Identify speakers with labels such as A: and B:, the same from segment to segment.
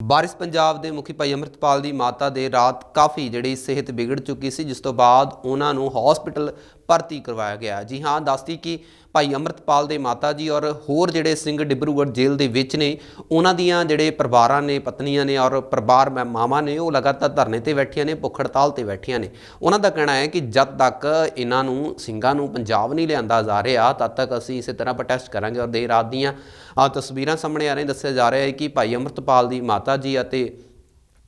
A: ਬਾਰਿਸ਼ ਪੰਜਾਬ ਦੇ ਮੁਖੀ ਭਾਈ ਅੰਮ੍ਰਿਤਪਾਲ ਦੀ ਮਾਤਾ ਦੇ ਰਾਤ ਕਾਫੀ ਜਿਹੜੀ ਸਿਹਤ ਵਿਗੜ ਚੁੱਕੀ ਸੀ, ਜਿਸ ਤੋਂ ਬਾਅਦ ਉਹਨਾਂ ਨੂੰ ਹਸਪੀਟਲ ਭਰਤੀ ਕਰਵਾਇਆ ਗਿਆ। ਜੀ ਹਾਂ, ਦੱਸਦੀ ਕਿ ਭਾਈ ਅੰਮ੍ਰਿਤਪਾਲ ਦੇ ਮਾਤਾ ਜੀ ਔਰ ਹੋਰ ਜਿਹੜੇ ਸਿੰਘ ਡਿਬਰੂਗੜ੍ਹ ਜੇਲ੍ਹ ਦੇ ਵਿੱਚ ਨੇ, ਉਹਨਾਂ ਦੀਆਂ ਜਿਹੜੇ ਪਰਿਵਾਰਾਂ ਨੇ, ਪਤਨੀਆਂ ਨੇ ਔਰ ਪਰਿਵਾਰ ਮੈਂ, ਮਾਵਾਂ ਨੇ, ਉਹ ਲਗਾਤਾਰ ਧਰਨੇ ਤੇ ਬੈਠੀਆਂ ਨੇ, ਭੁੱਖ ਹੜਤਾਲ ਤੇ ਬੈਠੀਆਂ ਨੇ। ਉਹਨਾਂ ਦਾ ਕਹਿਣਾ ਹੈ ਕਿ ਜਦ ਤੱਕ ਇਹਨਾਂ ਨੂੰ, ਸਿੰਘਾਂ ਨੂੰ ਪੰਜਾਬ ਨਹੀਂ ਲਿਆਂਦਾ ਜਾ ਰਿਹਾ, ਤਦ ਤੱਕ ਅਸੀਂ ਇਸੇ ਤਰ੍ਹਾਂ ਪ੍ਰੋਟੈਸਟ ਕਰਾਂਗੇ। ਔਰ ਦੇਰ ਰਾਤ ਦੀਆਂ ਤਸਵੀਰਾਂ ਸਾਹਮਣੇ ਆ ਰਹੀਆਂ, ਦੱਸਿਆ ਜਾ ਰਿਹਾ ਹੈ ਕਿ ਭਾਈ ਅੰਮ੍ਰਿਤਪਾਲ ਦੀ ਮਾਤਾ ਜੀ ਅਤੇ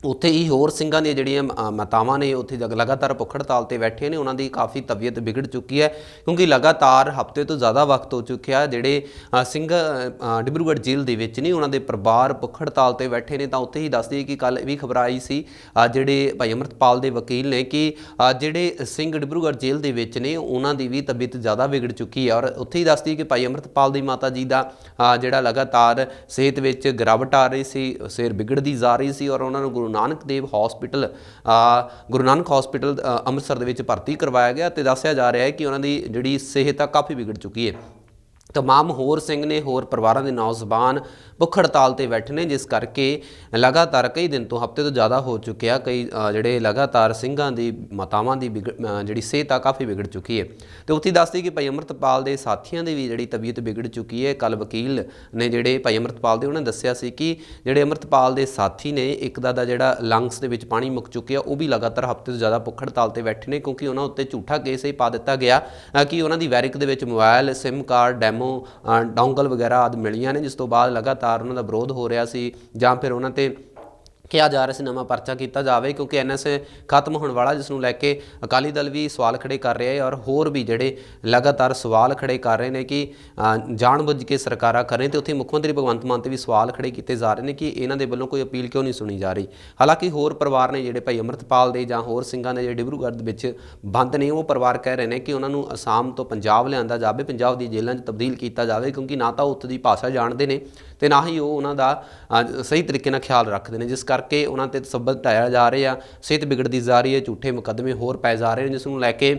A: ਉੱਥੇ ਹੀ ਹੋਰ ਸਿੰਘਾਂ ਦੀਆਂ ਜਿਹੜੀਆਂ ਅ, ਮਾਤਾਵਾਂ ਨੇ ਉੱਥੇ ਜਗ ਲਗਾਤਾਰ ਭੁੱਖ ਹੜਤਾਲ ਤੇ ਬੈਠੇ ਨੇ ਉਹਨਾਂ ਦੀ ਕਾਫੀ ਤਬੀਅਤ ਵਿਗੜ ਚੁੱਕੀ ਹੈ ਕਿਉਂਕਿ ਲਗਾਤਾਰ ਹਫ਼ਤੇ ਤੋਂ ਜ਼ਿਆਦਾ ਵਕਤ ਹੋ ਚੁੱਕਿਆ ਜਿਹੜੇ ਸਿੰਘ ਡਿਬਰੂਗੜ੍ਹ ਜੇਲ੍ਹ ਦੇ ਵਿੱਚ ਨੇ ਉਹਨਾਂ ਦੇ ਪਰਿਵਾਰ ਭੁੱਖ ਹੜਤਾਲ ਤੇ ਬੈਠੇ ਨੇ ਤਾਂ ਉੱਥੇ ਹੀ ਦੱਸਦੀ ਕਿ ਕੱਲ ਵੀ ਖਬਰ ਆਈ ਸੀ ਜਿਹੜੇ ਭਾਈ ਅੰਮ੍ਰਿਤਪਾਲ ਦੇ ਵਕੀਲ ਨੇ ਕਿ ਜਿਹੜੇ ਸਿੰਘ ਡਿਬਰੂਗੜ੍ਹ ਜੇਲ੍ਹ ਦੇ ਵਿੱਚ ਨੇ ਉਹਨਾਂ ਦੀ ਵੀ ਤਬੀਅਤ ਜ਼ਿਆਦਾ ਵਿਗੜ ਚੁੱਕੀ ਹੈ ਔਰ ਉੱਥੇ ਹੀ ਦੱਸਦੀ ਕਿ ਭਾਈ ਅੰਮ੍ਰਿਤਪਾਲ ਦੀ ਮਾਤਾ ਜੀ ਦਾ ਜਿਹੜਾ ਲਗਾਤਾਰ ਸਿਹਤ ਵਿੱਚ ਗਿਰਾਵਟ ਆ ਰਹੀ ਸੀ ਸਿਰ ਵਿਗੜਦੀ ਜਾ ਰਹੀ ਸੀ ਔਰ ਉਹਨਾਂ ਨੂੰ ਗੁਰੂ ਨਾਨਕ ਦੇਵ ਹਸਪੀਟਲ ਗੁਰੂ ਨਾਨਕ ਹਸਪੀਟਲ ਅੰਮ੍ਰਿਤਸਰ ਦੇ ਵਿੱਚ ਭਰਤੀ ਕਰਵਾਇਆ ਗਿਆ ਤੇ ਦੱਸਿਆ ਜਾ ਰਿਹਾ ਹੈ ਕਿ ਉਹਨਾਂ ਦੀ ਜਿਹੜੀ ਸਿਹਤ ਆ ਕਾਫੀ ਵਿਗੜ ਚੁੱਕੀ ਹੈ। ਤਮਾਮ ਹੋਰ ਸਿੰਘ ਨੇ ਹੋਰ ਪਰਿਵਾਰਾਂ ਦੇ ਨੌਜਵਾਨ ਭੁੱਖ ਹੜਤਾਲ ਤੇ ਬੈਠੇ ਨੇ ਜਿਸ ਕਰਕੇ ਲਗਾਤਾਰ ਕਈ ਦਿਨ ਤੋਂ ਹਫ਼ਤੇ ਤੋਂ ਜ਼ਿਆਦਾ ਹੋ ਚੁੱਕਿਆ ਕਈ ਜਿਹੜੇ ਲਗਾਤਾਰ ਸਿੰਘਾਂ ਦੀ ਮਾਤਾਵਾਂ ਦੀ ਵਿਗੜ- ਜਿਹੜੀ ਸਿਹਤ ਆ ਕਾਫੀ ਵਿਗੜ ਚੁੱਕੀ ਹੈ ਤੇ ਉੱਥੇ ਦੱਸਦੀ ਕਿ ਭਾਈ ਅੰਮ੍ਰਿਤਪਾਲ ਦੇ ਸਾਥੀਆਂ ਦੀ ਵੀ ਜਿਹੜੀ ਤਬੀਅਤ ਵਿਗੜ ਚੁੱਕੀ ਹੈ ਕੱਲ ਵਕੀਲ ਨੇ ਜਿਹੜੇ ਭਾਈ ਅੰਮ੍ਰਿਤਪਾਲ ਦੇ ਉਹਨਾਂ ਨੇ ਦੱਸਿਆ ਸੀ ਕਿ ਜਿਹੜੇ ਅੰਮ੍ਰਿਤਪਾਲ ਦੇ ਸਾਥੀ ਨੇ ਇੱਕ ਦਾ ਦਾ ਜਿਹੜਾ ਲੰਗਸ ਦੇ ਵਿੱਚ ਪਾਣੀ ਮੁੱਕ ਚੁੱਕਿਆ ਉਹ ਵੀ ਲਗਾਤਾਰ ਹਫ਼ਤੇ ਤੋਂ ਜ਼ਿਆਦਾ ਭੁੱਖ ਹੜਤਾਲ ਤੇ ਬੈਠੇ ਨੇ ਕਿਉਂਕਿ ਉਹਨਾਂ ਉੱਤੇ ਝੂਠਾ ਕੇਸ ਹੀ ਪਾ ਦਿੱਤਾ ਗਿਆ ਕਿ ਉਹਨਾਂ ਦੀ ਵੈਰਿਕ ਦੇ ਵਿੱਚ ਮੋਬਾਈਲ ਸਿਮ ਕਾਰਡ ਡੈਮੋ ਅ, ਡੋਂਗਲ ਵਗੈਰਾ ਆਦਿ ਮਿਲੀਆਂ ਨੇ ਜਿਸ ਤੋਂ ਬਾਅਦ ਲਗਾਤਾਰ ਉਹਨਾਂ ਦਾ ਵਿਰੋਧ ਹੋ ਰਿਹਾ ਸੀ ਜਾਂ ਫਿਰ ਉਹਨਾਂ ਤੇ ਕਿਹਾ ਜਾ ਰਿਹਾ ਸੀ ਨਵਾਂ ਪਰਚਾ ਕੀਤਾ ਜਾਵੇ ਕਿਉਂਕਿ ਐਨਐਸਏ ਖਤਮ ਹੋਣ ਵਾਲਾ ਜਿਸ ਨੂੰ ਲੈ ਕੇ ਅਕਾਲੀ ਦਲ ਵੀ ਸਵਾਲ ਖੜੇ ਕਰ ਰਿਹਾ ਹੈ ਔਰ ਹੋਰ ਵੀ ਜਿਹੜੇ ਲਗਾਤਾਰ ਸਵਾਲ ਖੜੇ ਕਰ ਰਹੇ ਨੇ ਕਿ ਅ, ਜਾਣਬੁੱਝ ਕੇ ਸਰਕਾਰਾਂ ਕਰ ਰਹੇ ਤੇ ਉੱਥੇ ਮੁੱਖ ਮੰਤਰੀ ਭਗਵੰਤ ਮਾਨ ਤੇ ਵੀ ਸਵਾਲ ਖੜੇ ਕੀਤੇ ਜਾ ਰਹੇ ਨੇ ਕਿ ਇਹਨਾਂ ਦੇ ਵੱਲੋਂ ਕੋਈ ਅਪੀਲ ਕਿਉਂ ਨਹੀਂ ਸੁਣੀ ਜਾ ਰਹੀ? ਹਾਲਾਂਕਿ ਹੋਰ ਪਰਿਵਾਰ ਨੇ ਜਿਹੜੇ ਭਾਈ ਅੰਮ੍ਰਿਤਪਾਲ ਦੇ ਜਾਂ ਹੋਰ ਸਿੰਘਾਂ ਦੇ ਜਿਹੜੇ ਡਿਬਰੂਗੜ੍ਹ ਦੇ ਵਿੱਚ ਬੰਦ ਨੇ ਉਹ ਪਰਿਵਾਰ ਕਹਿ ਰਹੇ ਨੇ ਕਿ ਉਹਨਾਂ ਨੂੰ ਅਸਾਮ ਤੋਂ ਪੰਜਾਬ ਲਿਆਂਦਾ ਜਾਵੇ ਪੰਜਾਬ ਦੀ ਜੇਲ੍ਹਾਂ 'ਚ ਤਬਦੀਲ ਕੀਤਾ ਜਾਵੇ ਕਿਉਂਕਿ ਨਾ ਤਾਂ ਉਹ ਉੱਥੇ ਦੀ ਭਾਸ਼ਾ ਜਾਣਦੇ ਨੇ ਤੇ ਨਾ ਹੀ ਉਹ ਉਹਨਾਂ ਦਾ ਸਹੀ ਤਰੀਕੇ ਨਾਲ ਖਿਆਲ ਰੱਖਦੇ ਨੇ, ਜਿਸ ਕਰਕੇ ਉਹਨਾਂ ਤੇ ਤਸੱਬਤ ਢਾਇਆ ਜਾ ਰਿਹਾ, ਸਿਹਤ ਵਿਗੜਦੀ ਜਾ ਰਹੀ ਹੈ, ਝੂਠੇ ਮੁਕੱਦਮੇ ਹੋਰ ਪੈ ਜਾ ਰਹੇ ਨੇ, ਜਿਸ ਨੂੰ ਲੈ ਕੇ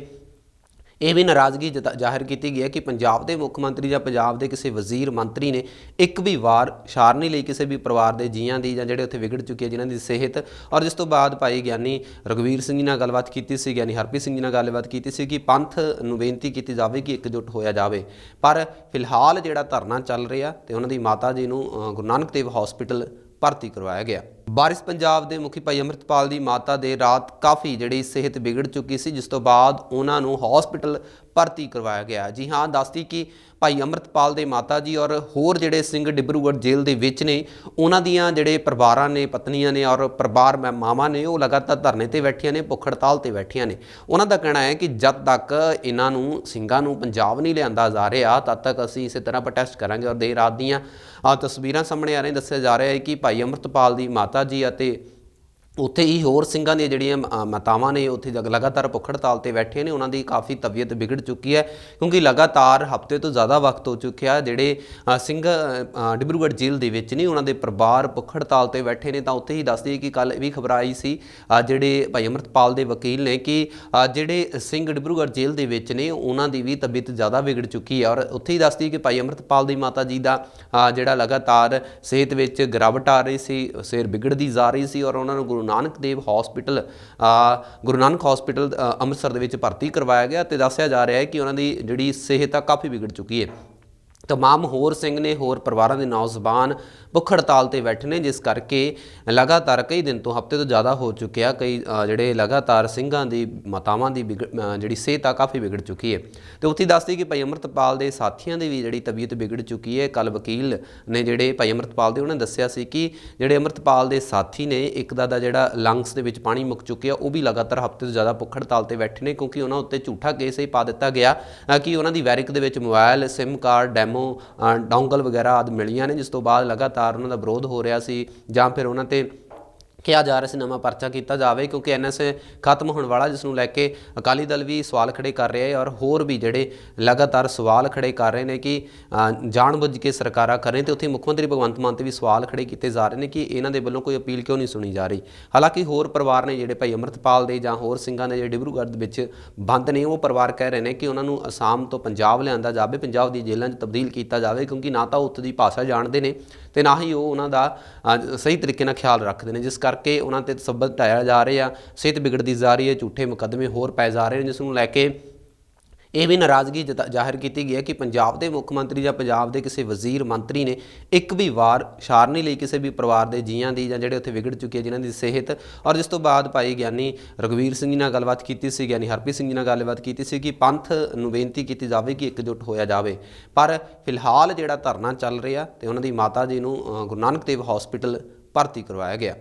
A: ਇਹ ਵੀ ਨਾਰਾਜ਼ਗੀ ਜਤਾ- ਜ਼ਾਹਿਰ ਕੀਤੀ ਗਈ ਹੈ ਕਿ ਪੰਜਾਬ ਦੇ ਮੁੱਖ ਮੰਤਰੀ ਜਾਂ ਪੰਜਾਬ ਦੇ ਕਿਸੇ ਵਜ਼ੀਰ ਮੰਤਰੀ ਨੇ ਇੱਕ ਵੀ ਵਾਰ ਸ਼ਾਰਨੀ ਲਈ ਕਿਸੇ ਵੀ ਪਰਿਵਾਰ ਦੇ ਜੀਆਂ ਦੀ ਜਾਂ ਜਿਹੜੇ ਉੱਥੇ ਵਿਗੜ ਚੁੱਕੇ ਆ ਜਿਨ੍ਹਾਂ ਦੀ ਸਿਹਤ ਔਰ ਜਿਸ ਤੋਂ ਬਾਅਦ ਭਾਈ ਗਿਆਨੀ ਰਗਵੀਰ ਸਿੰਘ ਜੀ ਨਾਲ ਗੱਲਬਾਤ ਕੀਤੀ ਸੀ, ਗਿਆਨੀ ਹਰਪ੍ਰੀਤ ਸਿੰਘ ਜੀ ਨਾਲ ਗੱਲਬਾਤ ਕੀਤੀ ਸੀ ਕਿ ਪੰਥ ਨੂੰ ਬੇਨਤੀ ਕੀਤੀ ਜਾਵੇ ਕਿ ਇਕਜੁੱਟ ਹੋਇਆ ਜਾਵੇ। ਪਰ ਫਿਲਹਾਲ ਜਿਹੜਾ ਧਰਨਾ ਚੱਲ ਰਿਹਾ ਤੇ ਉਹਨਾਂ ਦੀ ਮਾਤਾ ਜੀ ਨੂੰ ਗੁਰੂ ਨਾਨਕ ਦੇਵ ਹਸਪੀਟਲ ਭਰਤੀ ਕਰਵਾਇਆ ਗਿਆ। ਬਾਰਿਸ਼ ਪੰਜਾਬ ਦੇ ਮੁਖੀ ਭਾਈ ਅੰਮ੍ਰਿਤਪਾਲ ਦੀ ਮਾਤਾ ਦੇ ਰਾਤ ਕਾਫੀ ਜਿਹੜੀ ਸਿਹਤ ਵਿਗੜ ਚੁੱਕੀ ਸੀ, ਜਿਸ ਤੋਂ ਬਾਅਦ ਉਹਨਾਂ ਨੂੰ ਹਸਪੀਟਲ ਭਰਤੀ ਕਰਵਾਇਆ ਗਿਆ। ਜੀ ਹਾਂ, ਦੱਸਦੀ ਕਿ ਭਾਈ ਅੰਮ੍ਰਿਤਪਾਲ ਦੇ ਮਾਤਾ ਜੀ ਔਰ ਹੋਰ ਜਿਹੜੇ ਸਿੰਘ ਡਿਬਰੂਗੜ੍ਹ ਜੇਲ੍ਹ ਦੇ ਵਿੱਚ ਨੇ, ਉਹਨਾਂ ਦੀਆਂ ਜਿਹੜੇ ਪਰਿਵਾਰਾਂ ਨੇ, ਪਤਨੀਆਂ ਨੇ ਔਰ ਪਰਿਵਾਰ ਮੈਂ, ਮਾਵਾਂ ਨੇ, ਉਹ ਲਗਾਤਾਰ ਧਰਨੇ ਤੇ ਬੈਠੀਆਂ ਨੇ, ਭੁੱਖ ਹੜਤਾਲ ਤੇ ਬੈਠੀਆਂ ਨੇ। ਉਹਨਾਂ ਦਾ ਕਹਿਣਾ ਹੈ ਕਿ ਜਦ ਤੱਕ ਇਹਨਾਂ ਨੂੰ, ਸਿੰਘਾਂ ਨੂੰ ਪੰਜਾਬ ਨਹੀਂ ਲਿਆਂਦਾ ਜਾ ਰਿਹਾ, ਤਦ ਤੱਕ ਅਸੀਂ ਇਸੇ ਤਰ੍ਹਾਂ ਪ੍ਰੋਟੈਸਟ ਕਰਾਂਗੇ। ਔਰ ਦੇਰ ਰਾਤ ਦੀਆਂ ਤਸਵੀਰਾਂ ਸਾਹਮਣੇ ਆ ਰਹੀਆਂ, ਦੱਸਿਆ ਜਾ ਰਿਹਾ ਹੈ ਕਿ ਭਾਈ ਅੰਮ੍ਰਿਤਪਾਲ ਦੀ ਮਾਤਾ ਜੀ ਅਤੇ ਉੱਥੇ ਹੀ ਹੋਰ ਸਿੰਘਾਂ ਦੀਆਂ ਜਿਹੜੀਆਂ ਅ, ਮਾਤਾਵਾਂ ਨੇ ਉੱਥੇ ਜਗ ਲਗਾਤਾਰ ਭੁੱਖ ਹੜਤਾਲ ਤੇ ਬੈਠੇ ਨੇ ਉਹਨਾਂ ਦੀ ਕਾਫੀ ਤਬੀਅਤ ਵਿਗੜ ਚੁੱਕੀ ਹੈ ਕਿਉਂਕਿ ਲਗਾਤਾਰ ਹਫ਼ਤੇ ਤੋਂ ਜ਼ਿਆਦਾ ਵਕਤ ਹੋ ਚੁੱਕਿਆ ਜਿਹੜੇ ਸਿੰਘ ਡਿਬਰੂਗੜ੍ਹ ਜੇਲ੍ਹ ਦੇ ਵਿੱਚ ਨੇ ਉਹਨਾਂ ਦੇ ਪਰਿਵਾਰ ਭੁੱਖ ਹੜਤਾਲ ਤੇ ਬੈਠੇ ਨੇ ਤਾਂ ਉੱਥੇ ਹੀ ਦੱਸਦੀ ਕਿ ਕੱਲ ਵੀ ਖਬਰ ਆਈ ਸੀ ਜਿਹੜੇ ਭਾਈ ਅੰਮ੍ਰਿਤਪਾਲ ਦੇ ਵਕੀਲ ਨੇ ਕਿ ਜਿਹੜੇ ਸਿੰਘ ਡਿਬਰੂਗੜ੍ਹ ਜੇਲ੍ਹ ਦੇ ਵਿੱਚ ਨੇ ਉਹਨਾਂ ਦੀ ਵੀ ਤਬੀਅਤ ਜ਼ਿਆਦਾ ਵਿਗੜ ਚੁੱਕੀ ਹੈ ਔਰ ਉੱਥੇ ਹੀ ਦੱਸਦੀ ਕਿ ਭਾਈ ਅੰਮ੍ਰਿਤਪਾਲ ਦੀ ਮਾਤਾ ਜੀ ਦਾ ਜਿਹੜਾ ਲਗਾਤਾਰ ਸਿਹਤ ਵਿੱਚ ਗਿਰਾਵਟ ਆ ਰਹੀ ਸੀ ਸਿਰ ਵਿਗੜਦੀ ਜਾ ਰਹੀ ਸੀ ਔਰ ਉਹਨਾਂ ਨੂੰ ਗੁਰੂ ਨਾਨਕ ਦੇਵ ਹਸਪੀਟਲ ਗੁਰੂ ਨਾਨਕ ਹਸਪੀਟਲ ਅੰਮ੍ਰਿਤਸਰ ਦੇ ਵਿੱਚ ਭਰਤੀ ਕਰਵਾਇਆ ਗਿਆ ਤੇ ਦੱਸਿਆ ਜਾ ਰਿਹਾ ਹੈ ਕਿ ਉਹਨਾਂ ਦੀ ਜਿਹੜੀ ਸਿਹਤ ਆ ਕਾਫੀ ਵਿਗੜ ਚੁੱਕੀ ਹੈ। ਤਮਾਮ ਹੋਰ ਸਿੰਘ ਨੇ ਹੋਰ ਪਰਿਵਾਰਾਂ ਦੇ ਨੌਜਵਾਨ ਭੁੱਖ ਹੜਤਾਲ ਤੇ ਬੈਠੇ ਨੇ ਜਿਸ ਕਰਕੇ ਲਗਾਤਾਰ ਕਈ ਦਿਨ ਤੋਂ ਹਫ਼ਤੇ ਤੋਂ ਜ਼ਿਆਦਾ ਹੋ ਚੁੱਕਿਆ ਕਈ ਜਿਹੜੇ ਲਗਾਤਾਰ ਸਿੰਘਾਂ ਦੀ ਮਾਤਾਵਾਂ ਦੀ ਵਿਗੜ- ਜਿਹੜੀ ਸਿਹਤ ਆ ਕਾਫੀ ਵਿਗੜ ਚੁੱਕੀ ਹੈ ਤੇ ਉੱਥੇ ਦੱਸਦੀ ਕਿ ਭਾਈ ਅੰਮ੍ਰਿਤਪਾਲ ਦੇ ਸਾਥੀਆਂ ਦੀ ਵੀ ਜਿਹੜੀ ਤਬੀਅਤ ਵਿਗੜ ਚੁੱਕੀ ਹੈ ਕੱਲ ਵਕੀਲ ਨੇ ਜਿਹੜੇ ਭਾਈ ਅੰਮ੍ਰਿਤਪਾਲ ਦੇ ਉਹਨਾਂ ਨੇ ਦੱਸਿਆ ਸੀ ਕਿ ਜਿਹੜੇ ਅੰਮ੍ਰਿਤਪਾਲ ਦੇ ਸਾਥੀ ਨੇ ਇੱਕ ਦਾ ਦਾ ਜਿਹੜਾ ਲੰਗਸ ਦੇ ਵਿੱਚ ਪਾਣੀ ਮੁੱਕ ਚੁੱਕਿਆ ਉਹ ਵੀ ਲਗਾਤਾਰ ਹਫ਼ਤੇ ਤੋਂ ਜ਼ਿਆਦਾ ਭੁੱਖ ਹੜਤਾਲ ਤੇ ਬੈਠੇ ਨੇ ਕਿਉਂਕਿ ਉਹਨਾਂ ਉੱਤੇ ਝੂਠਾ ਕੇਸ ਹੀ ਪਾ ਦਿੱਤਾ ਗਿਆ ਕਿ ਉਹਨਾਂ ਦੀ ਵੈਰਿਕ ਦੇ ਵਿੱਚ ਮੋਬਾਈਲ ਸਿਮ ਕਾਰਡ ਡੈਮ ਅ, ਡੋਂਗਲ ਵਗੈਰਾ ਆਦਿ ਮਿਲੀਆਂ ਨੇ ਜਿਸ ਤੋਂ ਬਾਅਦ ਲਗਾਤਾਰ ਉਹਨਾਂ ਦਾ ਵਿਰੋਧ ਹੋ ਰਿਹਾ ਸੀ ਜਾਂ ਫਿਰ ਉਹਨਾਂ ਤੇ ਕਿਹਾ ਜਾ ਰਿਹਾ ਸੀ ਨਵਾਂ ਪਰਚਾ ਕੀਤਾ ਜਾਵੇ ਕਿਉਂਕਿ ਐਨਐਸਏ ਖਤਮ ਹੋਣ ਵਾਲਾ ਜਿਸ ਨੂੰ ਲੈ ਕੇ ਅਕਾਲੀ ਦਲ ਵੀ ਸਵਾਲ ਖੜੇ ਕਰ ਰਿਹਾ ਹੈ ਔਰ ਹੋਰ ਵੀ ਜਿਹੜੇ ਲਗਾਤਾਰ ਸਵਾਲ ਖੜੇ ਕਰ ਰਹੇ ਨੇ ਕਿ ਅ, ਜਾਣਬੁੱਝ ਕੇ ਸਰਕਾਰਾਂ ਕਰ ਰਹੇ ਤੇ ਉੱਥੇ ਮੁੱਖ ਮੰਤਰੀ ਭਗਵੰਤ ਮਾਨ ਤੇ ਵੀ ਸਵਾਲ ਖੜੇ ਕੀਤੇ ਜਾ ਰਹੇ ਨੇ ਕਿ ਇਹਨਾਂ ਦੇ ਵੱਲੋਂ ਕੋਈ ਅਪੀਲ ਕਿਉਂ ਨਹੀਂ ਸੁਣੀ ਜਾ ਰਹੀ? ਹਾਲਾਂਕਿ ਹੋਰ ਪਰਿਵਾਰ ਨੇ ਜਿਹੜੇ ਭਾਈ ਅਮਰਤਪਾਲ ਦੇ ਜਾਂ ਹੋਰ ਸਿੰਘਾਂ ਦੇ ਜਿਹੜੇ ਡਿਬਰੂਗੜ੍ਹ ਦੇ ਵਿੱਚ ਬੰਦ ਨੇ ਉਹ ਪਰਿਵਾਰ ਕਹਿ ਰਹੇ ਨੇ ਕਿ ਉਹਨਾਂ ਨੂੰ ਅਸਾਮ ਤੋਂ ਪੰਜਾਬ ਲਿਆਂਦਾ ਜਾਵੇ ਪੰਜਾਬ ਦੀ ਜੇਲ੍ਹਾਂ 'ਚ ਤਬਦੀਲ ਕੀਤਾ ਜਾਵੇ ਕਿਉਂਕਿ ਨਾ ਤਾਂ ਉਹ ਉੱਥੇ ਦੀ ਭਾਸ਼ਾ ਜਾਣਦੇ ਨੇ ਤੇ ਨਾ ਹੀ ਉਹ ਉਹਨਾਂ ਦਾ ਸਹੀ ਤਰੀਕੇ ਨਾਲ ਖਿਆਲ ਰੱਖਦੇ ਨੇ ਜਿਸ ਕਰਕੇ ਉਹਨਾਂ ਤੇ ਤਸੱਬਤ ਢਾਇਆ ਜਾ ਰਿਹਾ ਸਿਹਤ ਵਿਗੜਦੀ ਜਾ ਰਹੀ ਹੈ, ਝੂਠੇ ਮੁਕੱਦਮੇ ਹੋਰ ਪੈ ਜਾ ਰਹੇ ਨੇ, ਜਿਸ ਨੂੰ ਲੈ ਕੇ ਇਹ ਵੀ ਨਾਰਾਜ਼ਗੀ ਜਤਾ- ਜ਼ਾਹਿਰ ਕੀਤੀ ਗਈ ਹੈ ਕਿ ਪੰਜਾਬ ਦੇ ਮੁੱਖ ਮੰਤਰੀ ਜਾਂ ਪੰਜਾਬ ਦੇ ਕਿਸੇ ਵਜ਼ੀਰ ਮੰਤਰੀ ਨੇ ਇੱਕ ਵੀ ਵਾਰ ਸ਼ਾਰਨੀ ਲਈ ਕਿਸੇ ਵੀ ਪਰਿਵਾਰ ਦੇ ਜੀਆਂ ਦੀ ਜਾਂ ਜਿਹੜੇ ਉੱਥੇ ਵਿਗੜ ਚੁੱਕੇ ਆ, ਜਿਨ੍ਹਾਂ ਦੀ ਸਿਹਤ। ਔਰ ਜਿਸ ਤੋਂ ਬਾਅਦ ਭਾਈ ਗਿਆਨੀ ਰਗਵੀਰ ਸਿੰਘ ਜੀ ਨਾਲ ਗੱਲਬਾਤ ਕੀਤੀ ਸੀ, ਗਿਆਨੀ ਹਰਪ੍ਰੀਤ ਸਿੰਘ ਜੀ ਨਾਲ ਗੱਲਬਾਤ ਕੀਤੀ ਸੀ ਕਿ ਪੰਥ ਨੂੰ ਬੇਨਤੀ ਕੀਤੀ ਜਾਵੇ ਕਿ ਇਕਜੁੱਟ ਹੋਇਆ ਜਾਵੇ। ਪਰ ਫਿਲਹਾਲ ਜਿਹੜਾ ਧਰਨਾ ਚੱਲ ਰਿਹਾ ਤੇ ਉਹਨਾਂ ਦੀ ਮਾਤਾ ਜੀ ਨੂੰ ਗੁਰੂ ਨਾਨਕ ਦੇਵ ਹਸਪੀਟਲ ਭਰਤੀ ਕਰਵਾਇਆ ਗਿਆ।